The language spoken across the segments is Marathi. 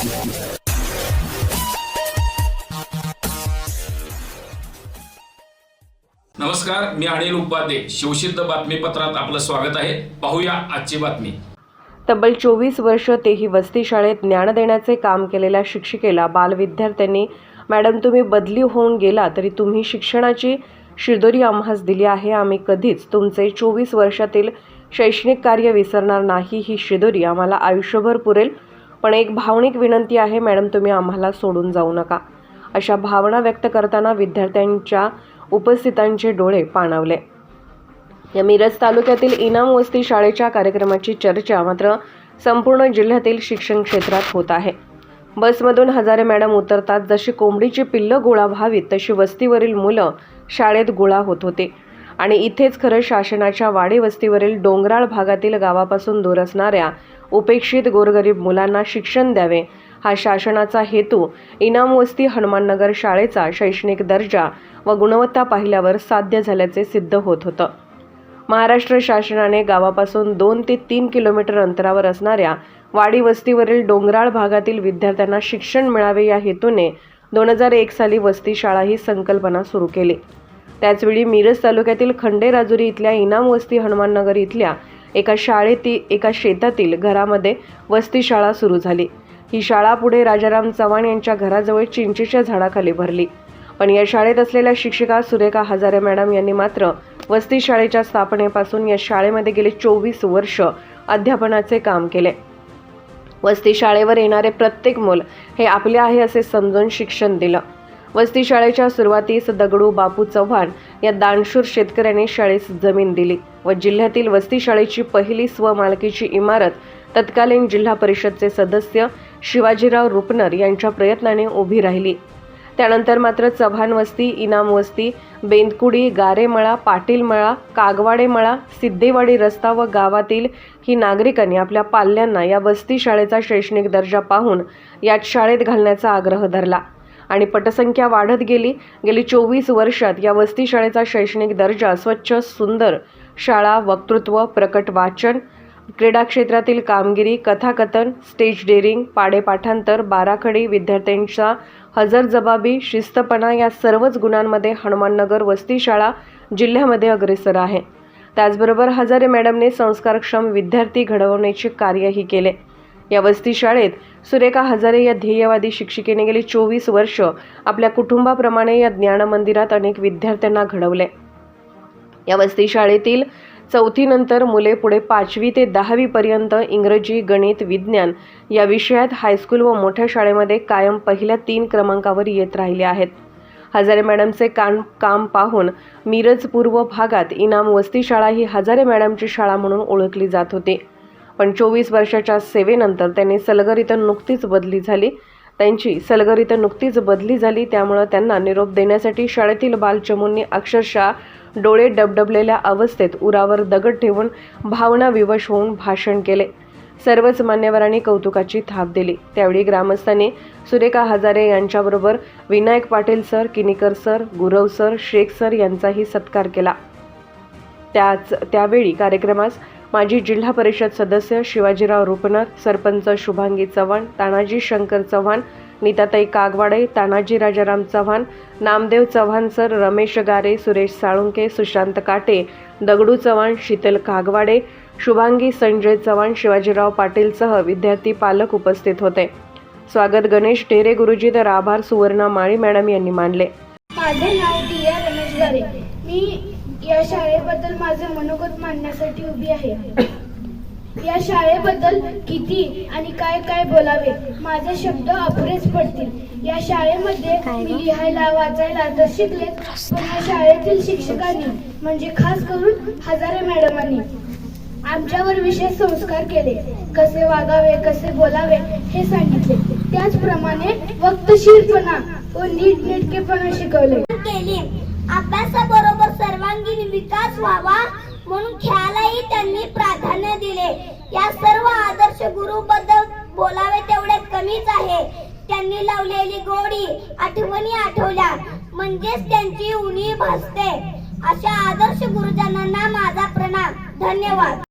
नमस्कार मी अनिल उपाध्ये. शिवसिद्ध बातमीपत्रात आपलं स्वागत आहे. पाहूया आजची बातमी. तब्बल चोवीस वर्ष तेही वस्ती शाळेत ज्ञान देण्याचे काम केलेल्या शिक्षिकेला बालविद्यार्थ्यांनी मॅडम तुम्ही बदली होऊन गेला तरी तुम्ही शिक्षणाची शिदोरी आम्हास दिली आहे. आम्ही कधीच तुमचे चोवीस वर्षातील शैक्षणिक कार्य विसरणार नाही. ही शिदोरी आम्हाला आयुष्यभर पुरेल. पण एक भावनिक विनंती आहे मॅडम तुम्ही आम्हाला सोडून जाऊ नका. अशा भावना व्यक्त करताना विद्यार्थ्यांच्या उपस्थितांचे डोळे पाणावले. या मिरज तालुक्यातील इनाम वस्ती शाळेच्या कार्यक्रमाची चर्चा मात्र संपूर्ण जिल्ह्यातील शिक्षण क्षेत्रात होत आहे. बसमधून हजारे मॅडम उतरतात जशी कोंबडीची पिल्लं गोळा व्हावीत तशी वस्तीवरील मुलं शाळेत गोळा होत होते. आणि इथेच खरं शासनाच्या वाडीवस्तीवरील डोंगराळ भागातील गावापासून दूर असणाऱ्या उपेक्षित गोरगरीब मुलांना शिक्षण द्यावे. हा शासनाचा हेतू इनामवस्ती हनुमाननगर शाळेचा शैक्षणिक दर्जा व गुणवत्ता पाहिल्यावर साध्य झाल्याचे सिद्ध होत होतं. महाराष्ट्र शासनाने गावापासून दोन ते तीन किलोमीटर अंतरावर असणाऱ्या वाडी वस्तीवरील डोंगराळ भागातील विद्यार्थ्यांना शिक्षण मिळावे या हेतूने दोन हजार एक साली वस्ती शाळा ही संकल्पना सुरू केली. त्याचवेळी मिरज तालुक्यातील खंडेराजुरी इथल्या इनाम वस्ती हनुमाननगर इथल्या एका शाळेतील एका शेतातील घरामध्ये वस्ती शाळा सुरू झाली. ही शाळा पुढे राजाराम चव्हाण यांच्या घराजवळ चिंचेच्या झाडाखाली भरली. पण या शाळेत असलेल्या शिक्षिका सुरेखा हजारे मॅडम यांनी मात्र वस्ती शाळेच्या स्थापनेपासून या शाळेमध्ये गेले चोवीस वर्ष अध्यापनाचे काम केले. वस्ती शाळेवर येणारे प्रत्येक मूल हे आपले आहे असे समजून शिक्षण दिलं. वस्ती शाळेच्या सुरुवातीस दगडू बापू चव्हाण या दानशूर शेतकऱ्यांनी शाळेस जमीन दिली व जिल्ह्यातील वस्ती शाळेची पहिली स्वमालकीची इमारत तत्कालीन जिल्हा परिषदचे सदस्य शिवाजीराव रुपनर यांच्या प्रयत्नाने उभी राहिली. त्यानंतर मात्र चव्हाण वस्ती इनाम वस्ती बेंदकुडी गारेमळा पाटीलमळा कागवाडेमळा सिद्धेवाडी रस्ता व गावातील ही नागरिकांनी आपल्या पाल्यांना या वस्ती शाळेचा शैक्षणिक दर्जा पाहून यात शाळेत घालण्याचा आग्रह धरला. आणि पटसंख्या वाढत गेली. गेली चोवीस वर्षात या वस्ती शाळेचा शैक्षणिक दर्जा स्वच्छ सुंदर शाळा वक्तृत्व प्रकट वाचन क्रीडा क्षेत्रातील कामगिरी कथाकथन स्टेज डेअरिंग पाडेपाठांतर बाराखडी विद्यार्थ्यांचा हजरजबाबी शिस्तपणा या सर्वच गुणांमध्ये हनुमाननगर वस्ती शाळा जिल्ह्यामध्ये अग्रेसर आहे. त्याचबरोबर हजारे मॅडमने संस्कारक्षम विद्यार्थी घडवण्याचे कार्यही केले. या वस्ती शाळेत सुरेखा हजारे या ध्येयवादी शिक्षिकेने गेली चोवीस वर्ष आपल्या कुटुंबाप्रमाणे या ज्ञानमंदिरात अनेक विद्यार्थ्यांना घडवले. या वस्ती शाळेतील चौथीनंतर मुले पुढे पाचवी ते दहावीपर्यंत इंग्रजी गणित विज्ञान या विषयात हायस्कूल व मोठ्या शाळेमध्ये कायम पहिल्या तीन क्रमांकावर येत राहिले आहेत. हजारे मॅडमचे काम काम पाहून मिरज पूर्व भागात इनाम वस्ती शाळा ही हजारे मॅडमची शाळा म्हणून ओळखली जात होती. पण चोवीस वर्षाच्या सेवेनंतर त्यांनी सलगर इथं नुकतीच बदली झाली. त्यांची सलगर इथं नुकतीच बदली झाली त्यामुळं त्यांना निरोप देण्यासाठी शाळेतील बालचमूंनी अक्षरशः डोळे डबडबलेल्या अवस्थेत उरावर दगड ठेवून भावना विवश होऊन भाषण केले. सर्वच मान्यवरांनी कौतुकाची थाप दिली. त्यावेळी ग्रामस्थांनी सुरेखा हजारे यांच्याबरोबर Vinayak Patil sir Kinikar sir Gurav sir Shaikh sir यांचाही सत्कार केला. त्याच त्यावेळी कार्यक्रमास माजी जिल्हा परिषद सदस्य शिवाजीराव रुपनर सरपंच शुभांगी चव्हाण तानाजी शंकर चव्हाण नीताताई कागवाडे तानाजी राजाराम चव्हाण नामदेव चव्हाण सर रमेश गारे सुरेश साळुंके सुशांत काटे दगडू चव्हाण शीतल कागवाडे शुभांगी संजय चव्हाण शिवाजीराव पाटीलसह विद्यार्थी पालक उपस्थित होते. स्वागत गणेश ढेरे गुरुजी तर आभार सुवर्णा माळी मॅडम यांनी मानले. माझे नाव दिया रमेश गारे. मी या शाळेबद्दल माझे मनोगत मांडण्यासाठी उभी आहे. या शाळेबद्दल किती आणि काय काय बोलावे माझे शब्द अपुरेच पडतील. या शाळेमध्ये मी लिहायला वाचायला तर शिकले पण या शाळेतील शिक्षकांनी म्हणजे खास करून हजारे मॅडमांनी आमच्यावर विशेष संस्कार केले. कसे वागावे कसे बोलावे हे सांगितले. त्याचप्रमाणे वक्तशीरपणा व नीटनेटकेपणा शिकवले. केली. अभ्यासाबरोबर सर्वांगीण विकास व्हावा म्हणून खेळालाही त्यांनी प्राधान्य दिले. या सर्व आदर्श गुरु बद्दल बोलावे तेवढे कमीच आहे. त्यांनी लावलेली गोडी आठवणी आठवल्या. म्हणजेच त्यांची उणी भासते. अशा आदर्श गुरुजनांना माझा प्रणाम. धन्यवाद.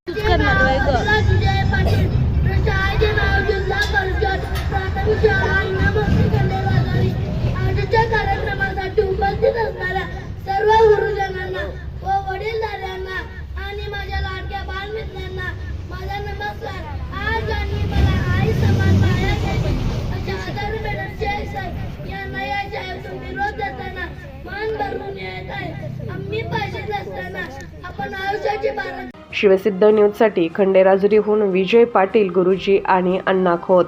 शिवसिद्ध न्यूजसाठी खंडेराजुरीहून विजय पाटील गुरुजी आणि अण्णा खोत.